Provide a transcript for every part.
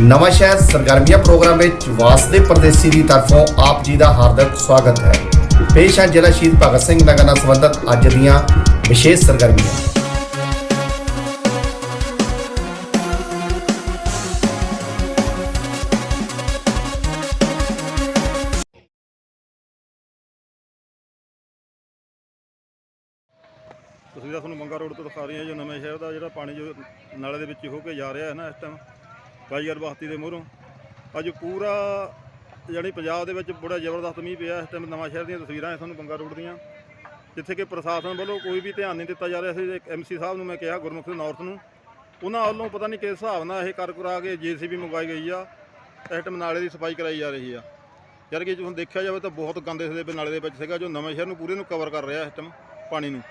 ਨਵਾਂ ਸ਼ਹਿਰ ਸਰਗਰਮੀਆਂ ਪ੍ਰੋਗਰਾਮ ਵਿੱਚ ਵਾਸਦੇ ਪਰਦੇਸੀ ਦੀ ਤਰਫੋਂ ਆਪ ਜੀ ਦਾ ਹਾਰਦਿਕ ਸਵਾਗਤ ਹੈ। ਪੇਸ਼ ਹੈ ਜ਼ਿਲ੍ਹਾ ਸ਼ਹੀਦ ਭਗਤ ਸਿੰਘ ਨਗਰ ਨਾਲ ਸੰਬੰਧਿਤ ਅੱਜ ਦੀਆਂ ਵਿਸ਼ੇਸ਼ ਸਰਗਰਮੀਆਂ। ਤੁਸੀਂ ਤੁਹਾਨੂੰ ਮੰਗਾ ਰੋਡ ਤੋਂ ਦਿਖਾ ਰਹੇ ਹਾਂ ਜੋ ਨਵੇਂ ਸ਼ਹਿਰ ਦਾ ਜਿਹੜਾ ਪਾਣੀ ਜੋ ਨਾਲੇ ਦੇ ਵਿੱਚ ਹੋ ਕੇ ਜਾ ਰਿਹਾ ਹੈ ਨਾ ਇਸ ਟਾਈਮ ਬਾਈਗਰ ਬਸਤੀ ਦੇ ਮੂਹਰੋਂ। ਅੱਜ ਪੂਰਾ ਜਾਣੀ ਪੰਜਾਬ ਦੇ ਵਿੱਚ ਬੜਾ ਜ਼ਬਰਦਸਤ ਮੀਂਹ ਪਿਆ, ਇਸ ਟਾਈਮ ਨਵਾਂ ਸ਼ਹਿਰ ਦੀਆਂ ਤਸਵੀਰਾਂ ਹੈ ਤੁਹਾਨੂੰ ਮੰਗਾ ਰੋਡ ਦੀਆਂ। ਜਿੱਥੇ ਕਿ ਪ੍ਰਸ਼ਾਸਨ ਵੱਲੋਂ ਕੋਈ ਵੀ ਧਿਆਨ ਨਹੀਂ ਦਿੱਤਾ ਜਾ ਰਿਹਾ ਸੀ ਐਮਸੀ ਸਾਹਿਬ ਨੂੰ ਮੈਂ ਕਿਹਾ, ਗੁਰਮੁਖ ਨਾਰਥ ਨੂੰ। ਉਹਨਾਂ ਵੱਲੋਂ ਪਤਾ ਨਹੀਂ ਕਿਸ ਹਿਸਾਬ ਨਾਲ ਇਹ ਕਰ ਕਰਾ ਕੇ ਜੀਸੀਬੀ ਮੰਗਵਾਈ ਗਈ ਆ, ਇਸ ਟਾਈਮ ਨਾਲੇ ਦੀ ਸਫ਼ਾਈ ਕਰਾਈ ਜਾ ਰਹੀ ਆ। ਯਾਰ ਕਿ ਜੇ ਦੇਖਿਆ ਜਾਵੇ ਤਾਂ ਬਹੁਤ ਗੰਦੇ ਸਦੇ ਨਾਲੇ ਦੇ ਵਿੱਚ ਸੀਗਾ, ਜੋ ਨਵੇਂ ਸ਼ਹਿਰ ਨੂੰ ਪੂਰੇ ਨੂੰ ਕਵਰ ਕਰ ਰਿਹਾ ਇਸ ਟਾਈਮ ਪਾਣੀ ਨੂੰ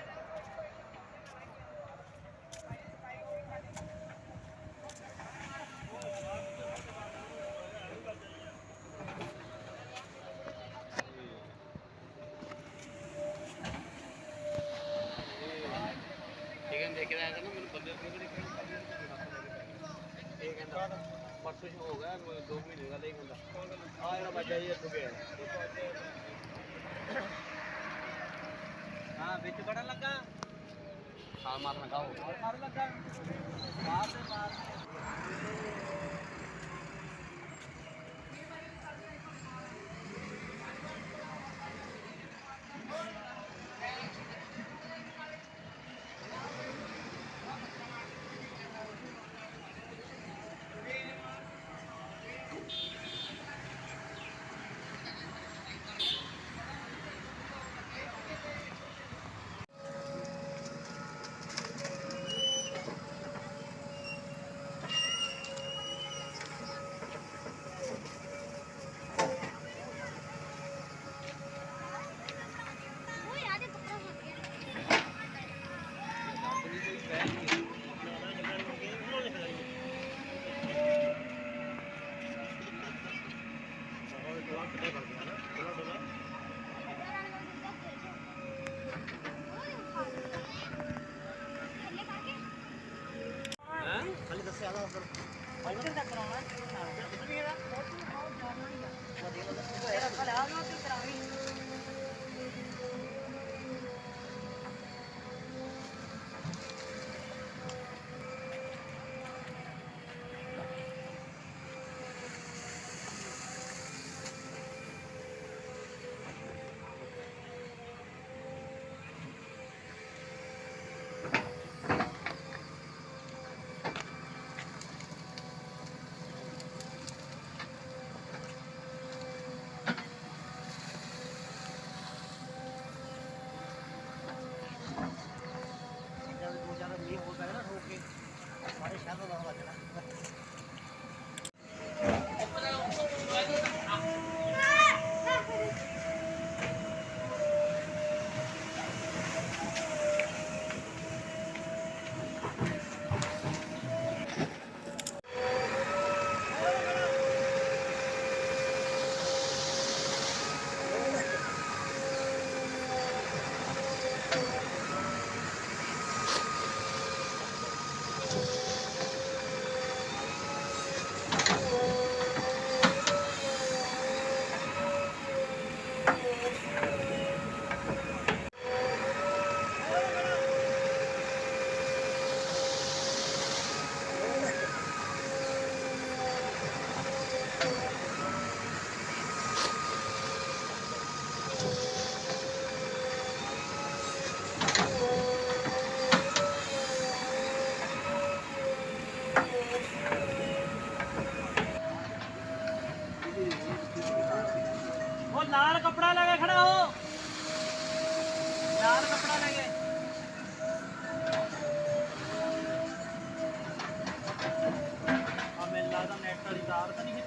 ਚਿਕਨ ਦੇਖ ਰਿਹਾ ਸੀ ਨਾ ਮੈਨੂੰ ਬੰਦੇ ਨੂੰ ਕਿਹੜੀ ਇਹ ਕਹਿੰਦਾ ਪਰਸੋਂ ਸ਼ੁਰੂ ਹੋ ਗਿਆ ਮੈਨੂੰ ਦੋ ਮਹੀਨੇ ਦਾ ਲੈ ਕਹਿੰਦਾ ਆ ਜਿਹੜਾ ਬੱਚਾ ਇਹ ਇੱਥੋਂ ਗਿਆ ਹਾਂ ਵਿੱਚ ਬੜਨ ਲੱਗਾ ਹਾਂ ਮਾਰਨ ਲੱਗਾ। ਉਹ ਮਾਰਨ ਲੱਗਾ ਮਾਰ ਤੇ ਮਾਰ ਉਹ ਲਾਲ ਕਪੜਾ ਲੈ ਕੇ ਖੜਾ ਹੋ ਲਾਲ ਕਪੜਾ ਲੈ ਕੇ ਆ ਮੈਨੂੰ ਲੱਗਦਾ ਨੈਟ ਵਾਲੀ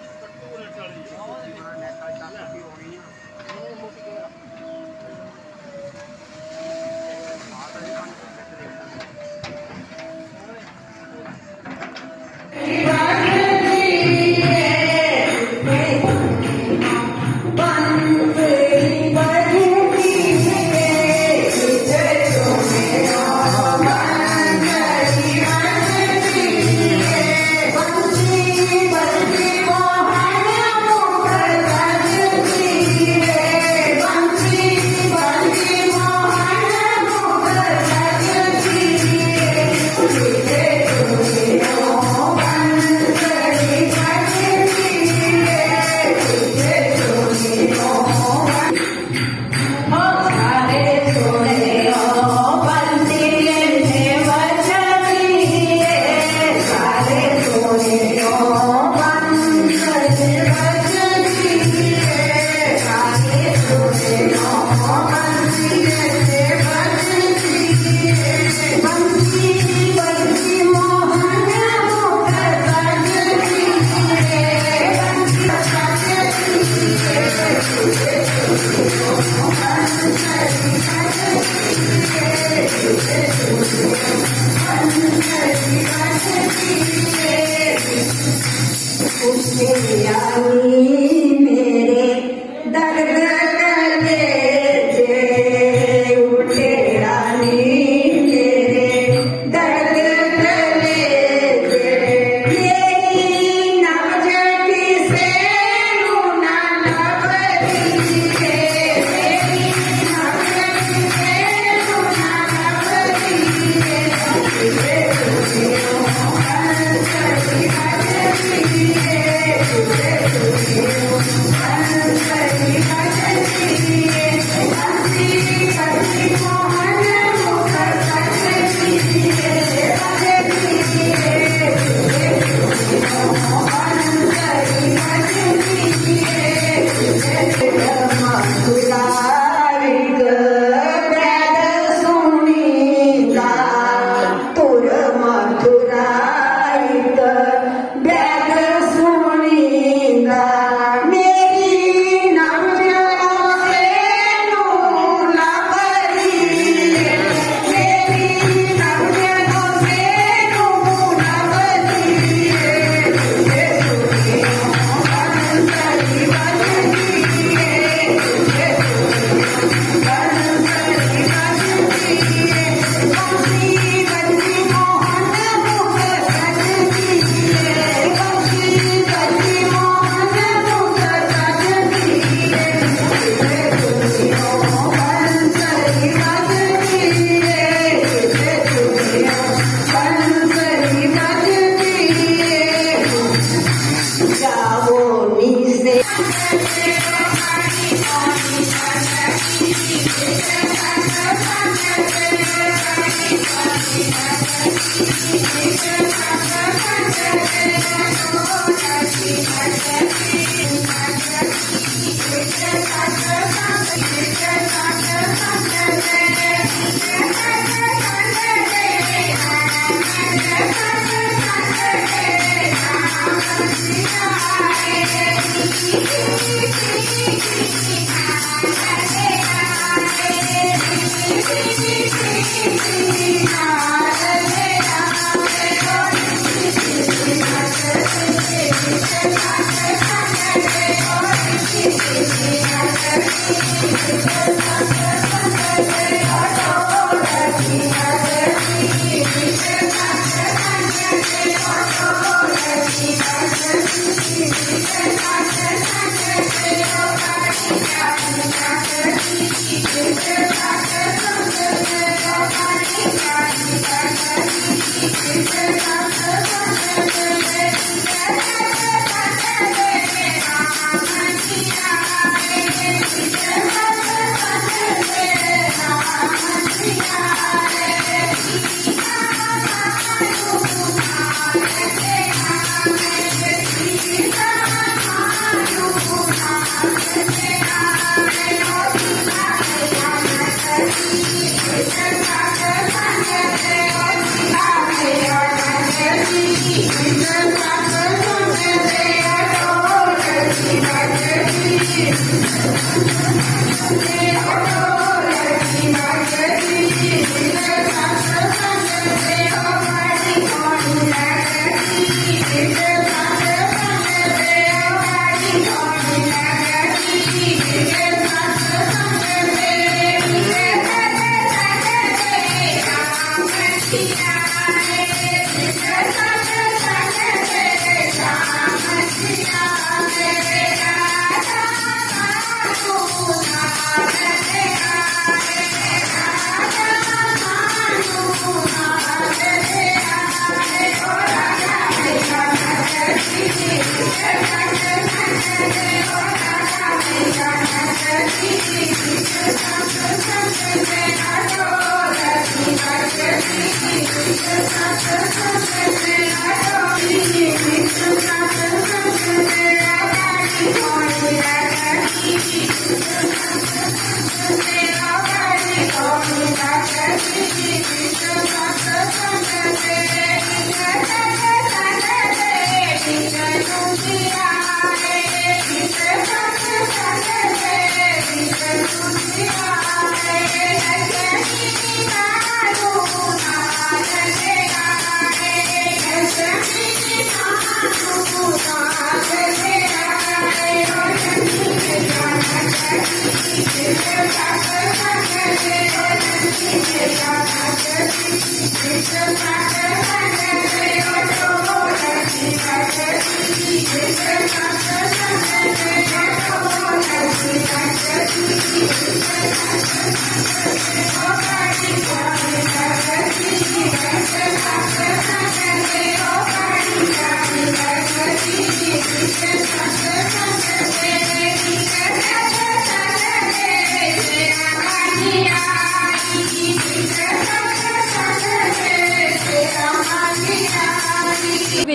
Thank you.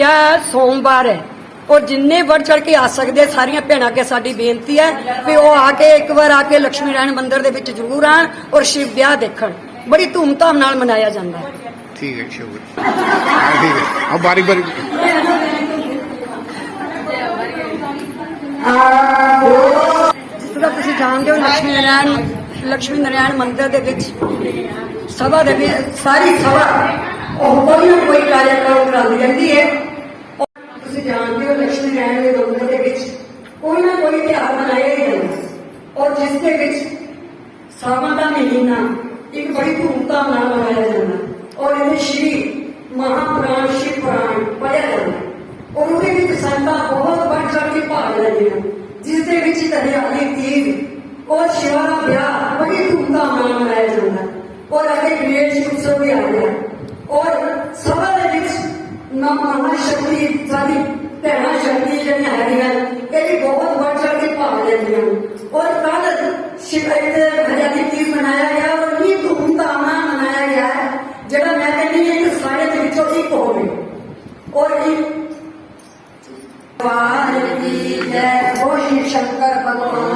ਮੇਰਾ ਸੋਮਵਾਰ ਹੈ। ਔਰ ਜਿੰਨੇ ਵੱਡ ਚੜ ਕੇ ਆ ਸਕਦੇ ਸਾਰੀਆਂ ਭੈਣਾਂ ਕੇ ਸਾਡੀ ਬੇਨਤੀ ਹੈ ਵੀ ਉਹ ਆ ਕੇ ਇੱਕ ਵਾਰ ਆ ਕੇ ਲక్ష్ਮੀ ਨਾਰਾਇਣ ਮੰਦਿਰ ਦੇ ਵਿੱਚ ਜ਼ਰੂਰ ਆਣ ਔਰ ਸ਼ਿਵ ਵਿਆਹ ਦੇਖਣ। ਬੜੀ ਧੂਮਧਾਮ ਨਾਲ ਮਨਾਇਆ ਜਾਂਦਾ ਹੈ। ਠੀਕ ਹੈ ਸ਼ੁਕਰ। ਆ ਬਾਰੀ ਬਾਰੀ। ਤੁਸੀਂ ਜਾਣਦੇ ਹੋ ਲక్ష్ਮੀ ਨਾਰਾਇਣ ਲక్ష్ਮੀ ਨਾਰਾਇਣ ਮੰਦਿਰ ਦੇ ਵਿੱਚ ਸਭਾ ਦੇ ਵਿੱਚ ਸਾਰੀ ਸਭਾ ਉਹ ਕੋਈ ਕੋਈ ਕਾਰਜਕ੍ਰਮ ਕਰਾਉਂਦੀ ਹੈ। ਲక్ష్ਮੀ ਦੇ ਮੰਦਿਰ ਦੇ ਵਿੱਚ ਕੋਈ ਨਾ ਕੋਈ ਤਿਉਹਾਰ ਮਨਾਇਆ ਹੀ ਜਾਂਦਾ। ਔਰ ਜਿਸ ਦੇ ਵਿੱਚ ਸਾਵਣ ਦਾ ਮਹੀਨਾ ਇੱਕ ਬੜੀ ਧੂਮਧਾਮ ਨਾਲ ਮਨਾਇਆ ਜਾਂਦਾ। ਔਰ ਇਹਦੇ ਸ਼੍ਰੀ ਮਹਾਪੁਰਾਣ ਸ਼ਿਵ ਪੁਰਾਣ ਪੜਿਆ ਜਾਂਦਾ। ਔਰ ਉਹਦੇ ਵਿੱਚ ਸੰਤਾਂ ਬਹੁਤ ਵੱਧ ਚੜ੍ਹ ਕੇ ਭਾਗ ਲੈਂਦੀਆਂ ਜਿਸ ਦੇ ਵਿੱਚ ਇੱਕ ਤੀਰ ਔਰ ਸ਼ਿਵਾ ਦਾ ਵਿਆਹ ਬੜੀ ਧੂਮਧਾਮ ਨਾਲ ਮਨਾਇਆ ਜਾਂਦਾ। ਔਰ ਅੱਗੇ ਗਣੇਸ਼ ਉਤਸਵ ਵੀ ਆ ਗਿਆ ਔਰ ਸਭਾ ਦੇ ਵਿੱਚ ਨਾ ਮਹਾ ਸ਼ਕਤੀ ਭੈਣਾਂ ਸ਼ਕਤੀ ਜਿਹੜੀਆਂ ਹੈਗੀਆਂ ਇਹ ਵੀ ਬਹੁਤ ਵੱਧ ਚੜ੍ਹ ਕੇ ਭਾਗ ਲੈਂਦੀਆਂ ਹਨ। ਔਰ ਕੱਲ ਸ਼ਿਵਰਾਤਰੀ ਦੇ ਹਰਿਆਲੀ ਤੀਰ ਮਨਾਇਆ ਗਿਆ ਔਰ ਇਹ ਧੂਮਧਾਮ ਨਾਲ ਮਨਾਇਆ ਗਿਆ ਹੈ ਜਿਹੜਾ ਮੈਂ ਕਹਿੰਦੀ ਹਾਂ ਕਿ ਸਾਰੇ ਦੇ ਵਿੱਚੋਂ ਇੱਕ ਹੋਵੇ ਔਰ ਇਹ ਭਗਵਾਨ ਕੀ ਜੈ ਹੋ ਸ਼ਿਵ ਸ਼ੰਕਰ ਭਗਵਾਨ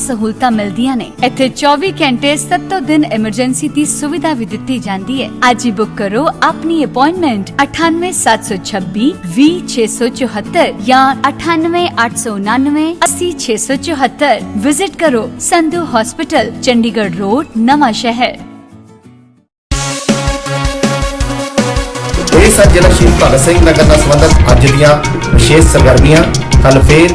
ਸਹੂਲਤਾਂ ਮਿਲਦੀਆਂ ਨੇ ਇੱਥੇ 24 ਘੰਟੇ 7 ਦਿਨ ਐਮਰਜੈਂਸੀ ਦੀ ਸੁਵਿਧਾ ਵੀ ਦਿੱਤੀ ਜਾਂਦੀ ਹੈ ਅੱਜ ਹੀ ਬੁੱਕ ਕਰੋ ਆਪਣੀ ਅਪਾਇੰਟਮੈਂਟ 98726 20674 ਜਾਂ 98899 80674 ਵਿਜ਼ਿਟ ਕਰੋ ਸੰਧੂ ਹਸਪੀਟਲ ਚੰਡੀਗੜ੍ਹ ਰੋਡ ਨਵਾਂ ਸ਼ਹਿਰ ਇਹ ਸਨ ਜ਼ਿਲ੍ਹਾ ਸ਼ਹੀਦ ਭਗਤ ਸਿੰਘ ਨਗਰ ਨਾਲ ਸੰਬੰਧਿਤ ਅੱਜ ਦੀਆਂ ਵਿਸ਼ੇਸ਼ ਸਰਗਰਮੀਆਂ ਕੱਲ ਫੇਰ